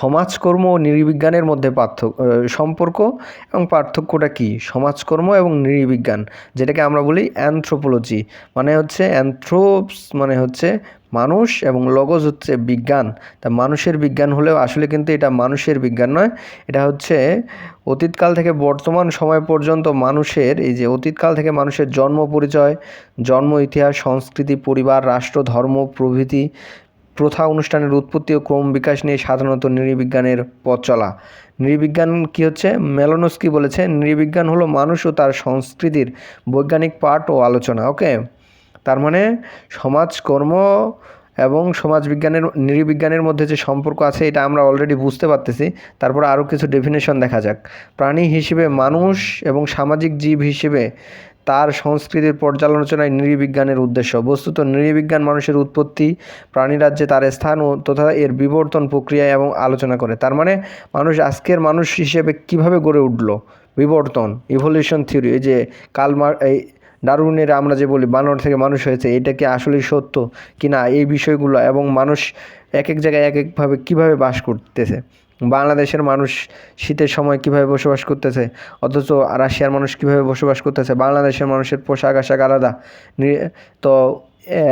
সমাজকর্ম ও নৃবিজ্ঞানের মধ্যে পার্থক্য সম্পর্ক এবং পার্থক্যটা কী? সমাজকর্ম এবং নৃবিজ্ঞান, যেটাকে আমরা বলি অ্যানথ্রোপোলজি মানে হচ্ছে অ্যানথ্রোপস মানে হচ্ছে মানুষ এবং লগজ হচ্ছে বিজ্ঞান। তা মানুষের বিজ্ঞান হলেও আসলে কিন্তু এটা মানুষের বিজ্ঞান নয়, এটা হচ্ছে অতীতকাল থেকে বর্তমান সময় পর্যন্ত মানুষের, এই যে অতীতকাল থেকে মানুষের জন্ম পরিচয়, জন্ম ইতিহাস, সংস্কৃতি, পরিবার, রাষ্ট্র, ধর্ম, প্রভৃতি প্রথা অনুষ্ঠানের উৎপত্তি ও ক্রম বিকাশ নিয়ে সাধারণত নৃবিজ্ঞানের পথ চলা। নৃবিজ্ঞান কী হচ্ছে? মেলোনস্কি বলেছে নৃবিজ্ঞান হলো মানুষ ও তার সংস্কৃতির বৈজ্ঞানিক পাঠ ও আলোচনা, ওকে? তার মানে সমাজকর্ম এবং সমাজবিজ্ঞানের নৃবিজ্ঞানের মধ্যে যে সম্পর্ক আছে, এটা আমরা অলরেডি বুঝতে পারতেছি। তারপর আরও কিছু ডেফিনেশন দেখা যাক। প্রাণী হিসেবে মানুষ এবং সামাজিক জীব হিসেবে তার সংস্কৃতির পর্যালোচনায় নৃবিজ্ঞানের উদ্দেশ্য। বস্তুত নৃবিজ্ঞান মানুষের উৎপত্তি, প্রাণীরাজ্যে তার স্থান ও তথা এর বিবর্তন প্রক্রিয়া এবং আলোচনা করে। তার মানে মানুষ আজকের মানুষ হিসেবে কীভাবে গড়ে উঠল? বিবর্তন ইভলিউশন থিওরি এই যে কালমার, এই ডারউইনের আমরা যে বলি, বানর থেকে মানুষ হয়েছে, এটা কি আসলেই সত্য কি না এই বিষয়গুলো এবং মানুষ এক এক জায়গায় এক একভাবে কীভাবে বাস করতেছে? বাংলাদেশের মানুষ শীতের সময় কীভাবে বসবাস করতেছে? অথচ রাশিয়ার মানুষ কীভাবে বসবাস করতেছে? বাংলাদেশের মানুষের পোশাক আশাক আলাদা। তো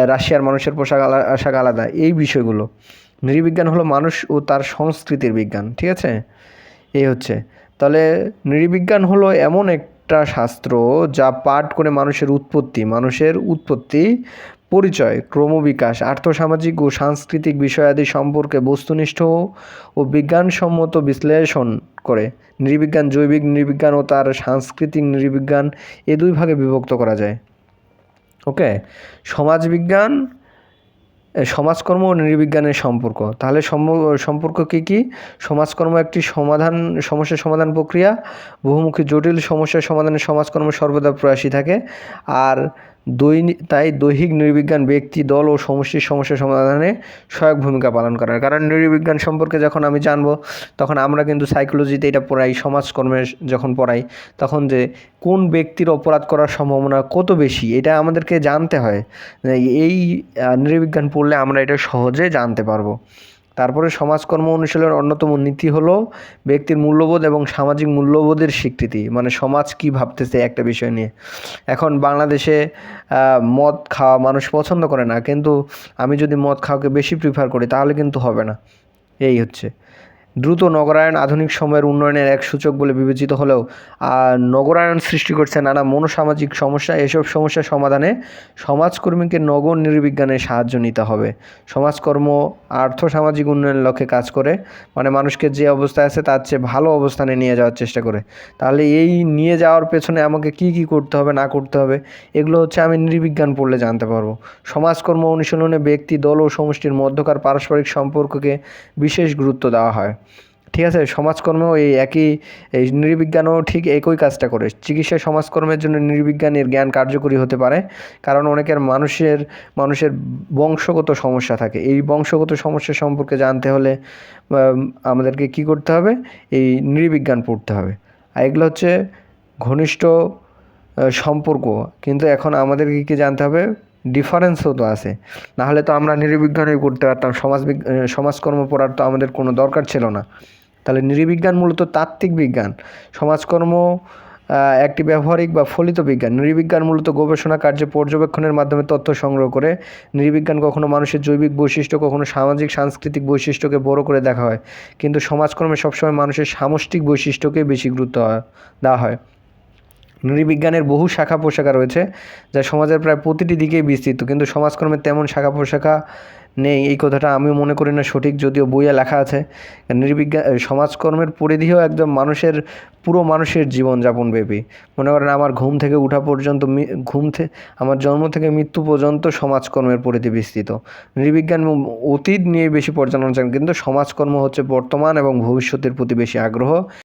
রাশিয়ার মানুষের পোশাক আশাক আলাদা। এই বিষয়গুলো। নৃবিজ্ঞান হলো মানুষ ও তার সংস্কৃতির বিজ্ঞান, ঠিক আছে? এই হচ্ছে। তাহলে নৃবিজ্ঞান হলো এমন একটা শাস্ত্র যা পাঠ করে মানুষের উৎপত্তি মানুষের উৎপত্তি পরিচয়, ক্রমবিকাশ, আর্থসামাজিক ও সাংস্কৃতিক বিষয়াদি সম্পর্কে বস্তুনিষ্ঠ ও বিজ্ঞানসম্মত বিশ্লেষণ করে নৃবিজ্ঞান, জৈবিক নৃবিজ্ঞান ও তার সাংস্কৃতিক নৃবিজ্ঞান এ দুই ভাগে বিভক্ত করা যায়। ওকে সমাজবিজ্ঞান সমাজকর্ম ও নৃবিজ্ঞানের সম্পর্ক। তাহলে সম্পর্ক কী কী? সমাজকর্ম একটি সমাধান সমস্যার সমাধান প্রক্রিয়া। বহুমুখী জটিল সমস্যার সমাধানে সমাজকর্ম সর্বদা প্রয়াসী থাকে। আর দৈনিক তাই দৈহিক নৃবিজ্ঞান, ব্যক্তি, দল ও সমষ্টির সমস্যা সমাধানে সহায়ক ভূমিকা পালন করার কারণ নৃবিজ্ঞান সম্পর্কে যখন আমি জানব, তখন আমরা কিন্তু সাইকোলজিতে এটা পড়াই সমাজকর্মের যখন পড়াই, তখন যে কোন ব্যক্তির অপরাধ করার সম্ভাবনা কত বেশি, এটা আমাদেরকে জানতে হয়। এই নৃবিজ্ঞান পড়লে আমরা এটা সহজে জানতে পারব। তারপরে সমাজকর্ম অনুশীলনের অন্যতম নীতি হলো ব্যক্তির মূল্যবোধ এবং সামাজিক মূল্যবোধের স্বীকৃতি। মানে সমাজ কি ভাবতেছে একটা বিষয় নিয়ে। এখন বাংলাদেশে মদ খাওয়া মানুষ পছন্দ করে না। কিন্তু আমি যদি মদ খাওয়াকে বেশি প্রিফার করি তাহলে কিন্তু হবে না। এই হচ্ছে। দ্রুত নগরায়ণ আধুনিক সময়ের উন্নয়নের এক সূচক বলে বিবেচিত হলেও নগরায়ণ সৃষ্টি করছে নানা মনোসামাজিক সমস্যা। এসব সমস্যার সমাধানে সমাজকর্মীকে নগর নির্বিজ্ঞানের সাহায্য নিতে হবে। সমাজকর্ম আর্থ সামাজিক উন্নয়নের লক্ষ্যে কাজ করে মানে মানুষকে যে অবস্থায় আছে তার চেয়ে ভালো অবস্থানে নিয়ে যাওয়ার চেষ্টা করে। তাহলে এই নিয়ে যাওয়ার পেছনে আমাকে কি কি করতে হবে, না করতে হবে, এগুলো হচ্ছে আমি নির্বিজ্ঞান পড়লে জানতে পারব। সমাজকর্ম অনুশীলনে ব্যক্তি, দল ও সমষ্টির মধ্যকার পারস্পরিক সম্পর্ককে বিশেষ গুরুত্ব দেওয়া হয়। ঠিক আছে সমাজকর্ম এই একই, এই নৃবিজ্ঞানও ঠিক একই কাজটা করে। চিকিৎসা সমাজকর্মের জন্য নৃবিজ্ঞানের জ্ঞান কার্যকরী হতে পারে, কারণ অনেকের মানুষের মানুষের বংশগত সমস্যা থাকে। এই বংশগত সমস্যা সম্পর্কে জানতে হলে আমাদেরকে কি করতে হবে? এই নৃবিজ্ঞান পড়তে হবে। আর এগুলো হচ্ছে ঘনিষ্ঠ সম্পর্ক। কিন্তু এখন আমাদেরকে কী জানতে হবে? ডিফারেন্সও তো আছে। নাহলে তো আমরা নৃবিজ্ঞানই করতে পারতাম, সমাজ সমাজকর্ম পড়ার তো আমাদের কোনো দরকার ছিল না। তাহলে নৃবিজ্ঞান মূলত তাত্ত্বিক বিজ্ঞান, সমাজকর্ম একটি ব্যবহারিক বা ফলিত বিজ্ঞান। নৃবিজ্ঞান মূলত গবেষণা কার্যে পর্যবেক্ষণের মাধ্যমে তথ্য সংগ্রহ করে, নৃবিজ্ঞান কখনো মানুষের জৈবিক বৈশিষ্ট্য, কখনো সামাজিক, সাংস্কৃতিক বৈশিষ্ট্যকে বড় করে দেখা হয়, কিন্তু সমাজকর্মে সবসময় মানুষের সামষ্টিক বৈশিষ্ট্যকে বেশি গুরুত্ব দেওয়া হয়। নৃবিজ্ঞানের বহু শাখা পোশাখা রয়েছে, যা সমাজের প্রায় প্রতিটি দিকেই বিস্তৃত, কিন্তু সমাজকর্মের তেমন শাখা পোশাখা নেই, এই কথাটা আমিও মনে করি না সঠিক, যদিও বইয়ে লেখা আছে। নির্বিজ্ঞান সমাজকর্মের পরিধিও একদম মানুষের, পুরো মানুষের জীবনযাপন ব্যাপী। মনে করেন আমার ঘুম থেকে উঠা পর্যন্ত ঘুম থেকে আমার জন্ম থেকে মৃত্যু পর্যন্ত সমাজকর্মের পরিধি বিস্তৃত। নৃবিজ্ঞান অতীত নিয়ে বেশি পর্যালোচনা, কিন্তু সমাজকর্ম হচ্ছে বর্তমান এবং ভবিষ্যতের প্রতি বেশি আগ্রহ।